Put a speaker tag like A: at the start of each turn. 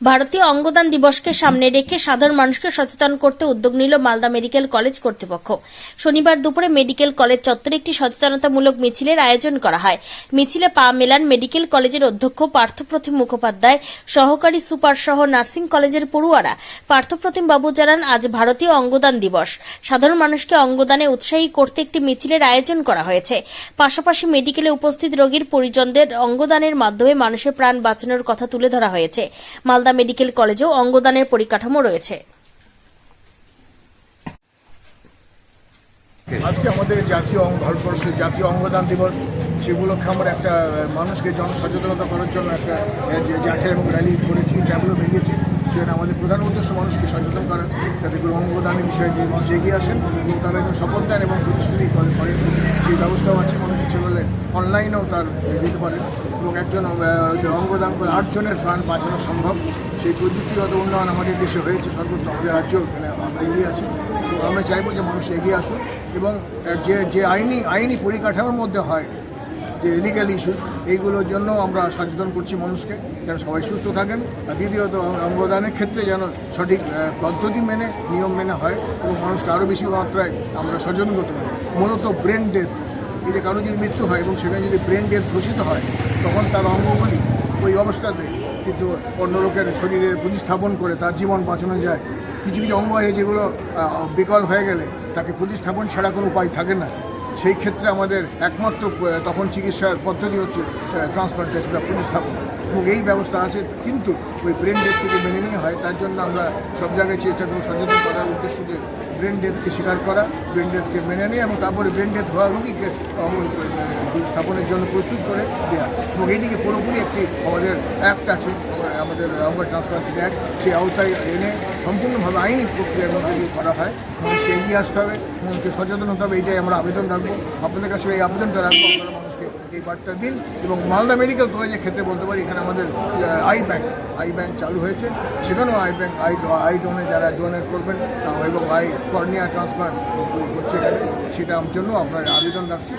A: ভারতীয় অঙ্গদান দিবসকে সামনে রেখে সাধারণ মানুষকে সচেতন করতে উদ্যোগ নিল মালদা মেডিকেল কলেজ কর্তৃপক্ষ। শনিবার দুপুরে মেডিকেল কলেজ চত্বরে একটি সচেতনতামূলক মিছিলের আয়োজন করা হয়। মিছিলে পা মেলান মেডিকেল কলেজের অধ্যক্ষ পার্থপ্রতিম মুখোপাধ্যায়, সহকারী সুপার সহ নার্সিং কলেজের পড়ুয়ারা। পার্থপ্রতিম বাবু জানান, আজ ভারতীয় অঙ্গদান দিবস। সাধারণ মানুষকে অঙ্গদানে উৎসাহী করতে একটি মিছিলের আয়োজন করা হয়েছে। পাশাপাশি মেডিকেলে উপস্থিত রোগীর পরিজনদের অঙ্গদানের মাধ্যমে মানুষের প্রাণ বাঁচানোর কথা তুলে ধরা হয়েছে। মালদা মেডিকেল কলেজেও অঙ্গদানের পরিকাঠামো রয়েছে।
B: আজকে আমাদের জাতীয় অঙ্গ ভারতবর্ষ জাতীয় অঙ্গদান দিবস সেগুলোকে আমরা একটা মানুষকে জনসচেতনতা করার জন্য একটা জাতীয় এবং র্যালি করেছি। ক্যাবলো বেরিয়েছি সেখানে আমাদের প্রধান উদ্দেশ্য মানুষকে সচেতন করা, যাতে করে অঙ্গদানের বিষয়ে এগিয়ে আসেন এবং তারা যেন শপথ দেন এবং প্রতিশ্রুতি করে করেন সেই ব্যবস্থাও আছে মানুষ ইচ্ছে করলে অনলাইনেও তার দিতে পারেন। এবং একজন অঙ্গদান করে আটজনের প্রাণ বাঁচানো সম্ভব। সেই প্রযুক্তিগত উন্নয়ন আমাদের দেশে হয়েছে। সর্বোচ্চ আমাদের রাজ্য এখানে আমরা এগিয়ে আছি। তো আমরা চাইব যে মানুষ এগিয়ে আসুন এবং যে যে আইনি আইনি পরিকাঠামোর মধ্যে হয়, যে লিগ্যাল ইস্যু এইগুলোর জন্য আমরা সচেতন করছি মানুষকে, যেন সবাই সুস্থ থাকেন। আর দ্বিতীয়ত অঙ্গ- অঙ্গদানের ক্ষেত্রে যেন সঠিক পদ্ধতি মেনে, নিয়ম মেনে হয় এবং মানুষকে আরও বেশি মাত্রায় আমরা সচেতন করতে পারি। মূলত ব্রেন ডেথ যে কারও যদি মৃত্যু হয় এবং সেখানে যদি ব্রেন ডেথ ঘোষিত হয়, তখন তার অঙ্গগুলি ওই অবস্থাতে কিন্তু অন্য লোকের শরীরে প্রতিস্থাপন করে তার জীবন বাঁচানো যায়। কিছু কিছু অঙ্গ আছে যেগুলো বিকল হয়ে গেলে তাকে প্রতিস্থাপন ছাড়া কোনো উপায় থাকে না। সেই ক্ষেত্রে আমাদের একমাত্র তখন চিকিৎসার পদ্ধতি হচ্ছে ট্রান্সপ্লান্টেশন বা প্রতিস্থাপন। এবং এই ব্যবস্থা আছে, কিন্তু ওই ব্রেন ডেথ থেকে মেনে নিয়ে হয়, তার জন্য আমরা সব জায়গায় চেষ্টা করব সচেতন করার উদ্দেশ্য যে ব্রেন ডেথকে স্বীকার করা ব্রেন ডেথকে মেনে নিয়ে এবং তারপরে ব্রেন ডেথ হওয়া রোগীকে স্থাপনের জন্য প্রস্তুত করে দেওয়া এবং এইদিকে পুরোপুরি একটি আমাদের অ্যাক্ট আছে আমাদের অঙ্গ ট্রান্সপ্লান্টেশন অ্যাক্ট সেই আওতায় এনে সম্পূর্ণভাবে আইনি প্রক্রিয়ার মধ্যে দিয়ে করা হয়। মানুষকে এগিয়ে আসতে হবে, মানুষকে সচেতন হতে হবে এইটাই আমরা আবেদন রাখব। আপনাদের কাছে এই আবেদনটা রাখব, আপনারা মানুষকে এই বার্তা দিন এবং মালদা মেডিকেল কলেজের ক্ষেত্রে বলতে পারি, এখানে আমাদের আই ব্যাংক আই ব্যাংক চালু হয়েছে। সেখানেও আই ব্যাংক আই আই ডোনে যারা ডোনেট করবেন এবং আই কর্নিয়া ট্রান্সপ্লান্ট হচ্ছে এখানে। সেটার জন্য আপনার আবেদন রাখছি।